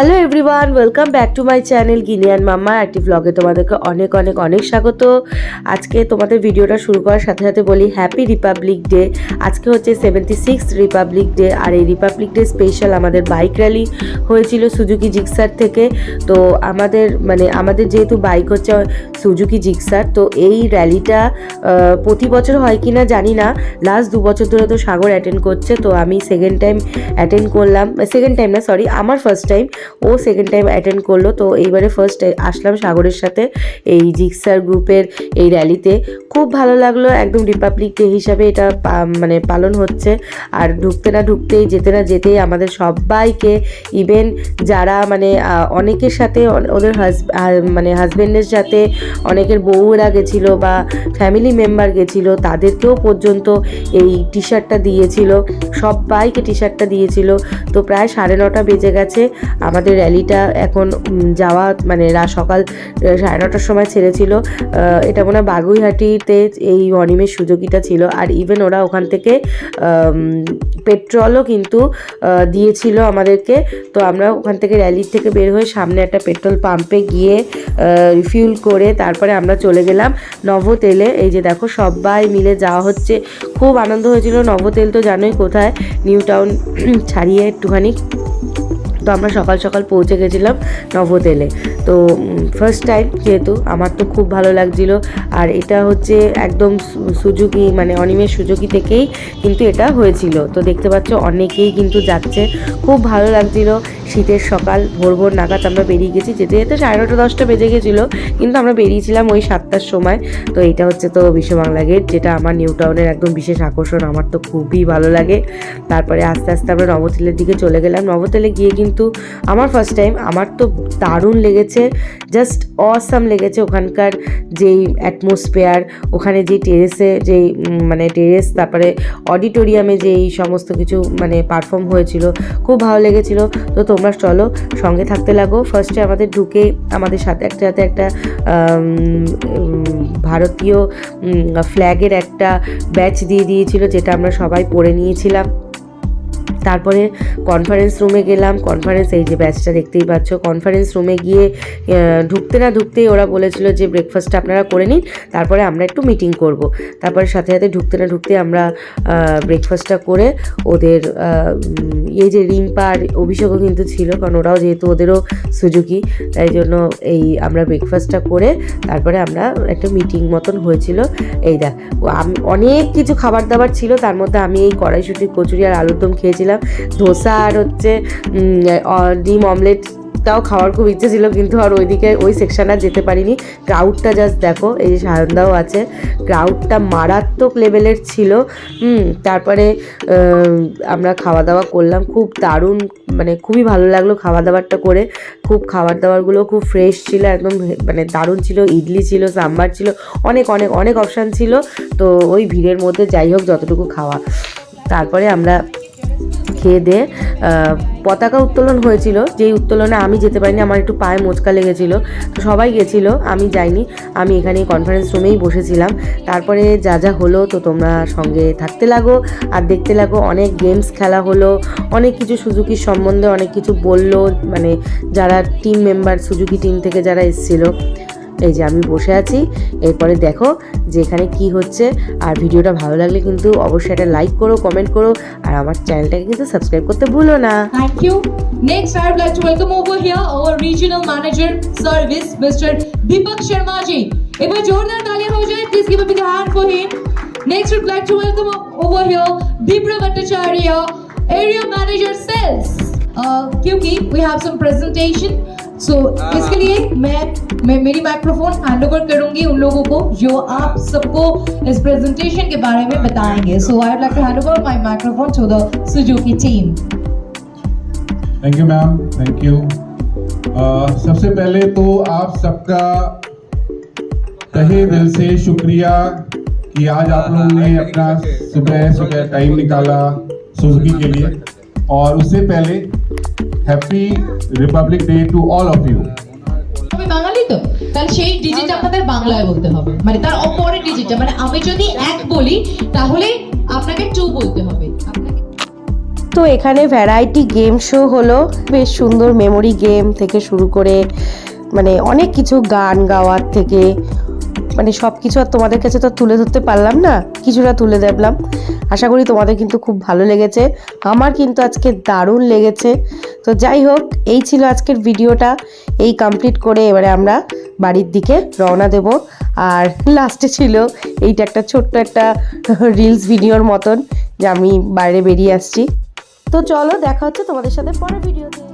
Hello everyone, welcome back to my channel গিনিয়ান মাম্মা, একটি ব্লগে তোমাদেরকে অনেক অনেক অনেক স্বাগত। আজকে তোমাদের ভিডিওটা শুরু করার সাথে সাথে বলি হ্যাপি রিপাবলিক ডে আজকে হচ্ছে সেভেন্টি সিক্স রিপাবলিক ডে আর এই রিপাবলিক ডে স্পেশাল আমাদের বাইক র্যালি হয়েছিল সুজুকি জিক্সার থেকে। তো আমাদের মানে আমাদের যেহেতু বাইক হচ্ছে সুজুকি জিক্সার তো এই র্যালিটা প্রতি বছর হয় কি না জানি না। লাস্ট দু বছর ধরে তো সাগর অ্যাটেন্ড করছে, তো আমি সেকেন্ড টাইম অ্যাটেন্ড করলাম সেকেন্ড টাইম না সরি আমার ফার্স্ট টাইম ও সেকেন্ড টাইম অ্যাটেন্ড করল। তো এইবারে ফার্স্ট আসলাম সাগরের সাথে, এই জিক্সার গ্রুপের এই র্যালিতে খুব ভালো লাগল, একদম রিপাবলিক ডে হিসাবে এটা মানে পালন হচ্ছে। আর ঢুকতে না ঢুকতেই, যেতে না যেতেই আমাদের সবাইকে ইভেন যারা মানে অনেকের সাথে ওদের হাজ- মানে হাজবেন্ডের সাথে অনেকের বউরা গেছিল বা ফ্যামিলি মেম্বার গেছিল, তাদেরকেও পর্যন্ত এই টি শার্টটা দিয়েছিল। সবাইকে টি শার্টটা দিয়েছিল। তো প্রায় সাড়ে নটা বেজে গেছে। আমাদের র্যালিটা এখন যাওয়া মানে সকাল সাড়ে নটার সময় ছেড়েছিল। এটা মনে হয় বাগুইহাটিতে এই অনিমের সুযোগিতা ছিল। আর ইভেন ওরা ওখান থেকে পেট্রোলও কিন্তু দিয়েছিল আমাদেরকে। তো আমরা ওখান থেকে র্যালির থেকে বের হয়ে সামনে একটা পেট্রোল পাম্পে গিয়ে রিফিউল করে তারপরে আমরা চলে গেলাম নভোতেলে এই যে দেখো, সবাই মিলে যাওয়া হচ্ছে। খুব আনন্দ হয়েছিল। নভোতেল তো জানোই কোথায়। নিউ টাউন, ছাড়িয়ে একটুখানি। তো আমরা সকাল সকাল পৌঁছে গেছিলাম নভোতেলে তো ফার্স্ট টাইম যেহেতু আমার তো খুব ভালো লাগছিল। আর এটা হচ্ছে একদম সুজুকি মানে অনিমেষ সুজুকি থেকেই কিন্তু এটা হয়েছিল। তো দেখতে পাচ্ছ অনেকেই কিন্তু যাচ্ছে। খুব ভালো লাগছিল। শীতের সকাল, ভোর ভোর নাগাদ আমরা বেরিয়ে গেছি। যেতে যেতে সাড়ে নটা, দশটা বেজে গেছিল। কিন্তু আমরা বেরিয়েছিলাম ওই সাতটার সময়। তো এটা হচ্ছে তো বিশ্ব বাংলা গেট, যেটা আমার নিউ টাউনের একদম বিশেষ আকর্ষণ। আমার তো খুবই ভালো লাগে। তারপরে আস্তে আস্তে আমরা নবতেলের দিকে চলে গেলাম। নবতেলে গিয়ে কিন্তু আমার ফার্স্ট টাইম আমার তো দারুণ লেগেছে জাস্ট অসাম লেগেছে ওখানকার যেই অ্যাটমসফেয়ার ওখানে যে টেরেসে যেই মানে টেরেস তারপরে অডিটোরিয়ামে যেই সমস্ত কিছু মানে পারফর্ম হয়েছিল, খুব ভালো লেগেছিল। তো তোমরা চলো সঙ্গে থাকতে লাগো। ফার্স্টে আমাদের ঢুকে আমাদের সাথে একটা সাথে একটা ভারতীয় ফ্ল্যাগের একটা ব্যাচ দিয়ে দিয়েছিল, যেটা আমরা সবাই পরে নিয়েছিলাম। তারপরে কনফারেন্স রুমে গেলাম। কনফারেন্স এই যে ব্যাচটা দেখতেই পাচ্ছ। কনফারেন্স রুমে গিয়ে ঢুকতে না ঢুকতেই ওরা বলেছিল যে ব্রেকফাস্টটা আপনারা করে নিন, তারপরে আমরা একটু মিটিং করব। তারপরে সাথে সাথে ঢুকতে না ঢুকতে আমরা ব্রেকফাস্টটা করে ওদের এই যে রিম্পা আর অভিষেকও কিন্তু ছিল, কারণ ওরাও যেহেতু ওদেরও সুজুকি, তাই জন্য এই আমরা ব্রেকফাস্টটা করে তারপরে আমরা একটা মিটিং মতন হয়েছিল। এই দেখ অনেক কিছু খাবার দাবার ছিল, তার মধ্যে আমি এই কড়াইশুটি কচুরি আর আলুর দম খেয়েছিলাম। ধোসা আর হচ্ছে ডিম অমলেট তাও খাওয়ার খুব ইচ্ছে ছিল, কিন্তু আর ওইদিকে ওই সেকশানে যেতে পারিনি। ক্রাউডটা জাস্ট দেখো, এই যে সায়নদাও আছে ক্রাউডটা মারাত্মক লেভেলের ছিল। তারপরে আমরা খাওয়া দাওয়া করলাম, খুব দারুণ মানে খুবই ভালো লাগল খাওয়া দাওয়ারটা করে। খুব খাবার দাবারগুলো খুব ফ্রেশ ছিল, একদম মানে দারুণ ছিল, ইডলি ছিল, সাম্বার ছিল, অনেক অনেক অনেক অপশান ছিল। তো ওই ভিড়ের মধ্যে যাই হোক, যতটুকু খাওয়া। তারপরে আমরা খেয়ে দিয়ে পতাকা উত্তোলন হয়েছিল। যেই উত্তোলনে আমি যেতে পারিনি, আমার একটু পায়ে মোচকা লেগেছিল। তো সবাই গেছিল, আমি যাইনি। আমি এখানে কনফারেন্স রুমেই বসেছিলাম। তারপরে যা যা হলো, তো তোমরা সঙ্গে থাকতে লাগো আর দেখতে লাগো। অনেক গেমস খেলা হলো, অনেক কিছু সুজুকির সম্বন্ধে অনেক কিছু বলল। মানে যারা টিম মেম্বার সুজুকি টিম থেকে যারা এসেছিল এই যে আমি বসে আছি এরপরে দেখো যে এখানে কি হচ্ছে আর ভিডিওটা ভালো লাগলে কিন্তু অবশ্যই একটা লাইক করো কমেন্ট করো আর আমার চ্যানেলটাকে কিন্তু সাবস্ক্রাইব করতে ভুলো না Thank you. Next, I would like to welcome over here our regional manager service, Mr. Deepak Sharma ji. এবার জোরদার তালিয়া হয়ে যায় please give a big hand for him. Next, we'd like to welcome over here Dipra Bhattacharya, area manager sales. Uh, क्योंकि we have some presentation, so इसके लिए मैं मैं, मेरी माइक्रोफोन हैंड ओवर करूँगी उन लोगों को जो आप सबको इस प्रेजेंटेशन के बारे में बताएँगे. So, I would like to hand over my microphone to the Suzuki team. Thank you ma'am thank you सबसे पहले तो आप सबका तहे दिल से शुक्रिया कि आज आप लोगों ने अपना सुबह सुबह टाइम निकाला सुजुकी के लिए और उससे पहले happy republic day to all of you আমি বাঙালি তো? তাহলে সেই ডিজিট আপনাদের বাংলায় বলতে হবে। মানে তার অপরের ডিজিটটা মানে আমি যদি এক বলি তাহলে আপনাকে টু বলতে হবে। আপনাকে তো এখানে ভ্যারাইটি গেম শো হলো। বেশ সুন্দর মেমোরি গেম থেকে শুরু করে মানে অনেক কিছু গান গাওয়ার থেকে মানে সব কিছু আর তোমাদের কাছে তো তুলে ধরতে পারলাম না, কিছুটা তুলে দেখলাম আশা করি তোমাদের কিন্তু খুব ভালো লেগেছে। আমার কিন্তু আজকে দারুণ লেগেছে। তো যাই হোক, এই ছিল আজকের ভিডিওটা। এই কমপ্লিট করে এবারে আমরা বাড়ির দিকে রওনা দেব। আর লাস্টে ছিল এইটা একটা ছোট্ট একটা রিলস ভিডিওর মতন, যে আমি বাইরে বেরিয়ে আসছি। তো চলো দেখা হচ্ছে তোমাদের সাথে পরের ভিডিওতে।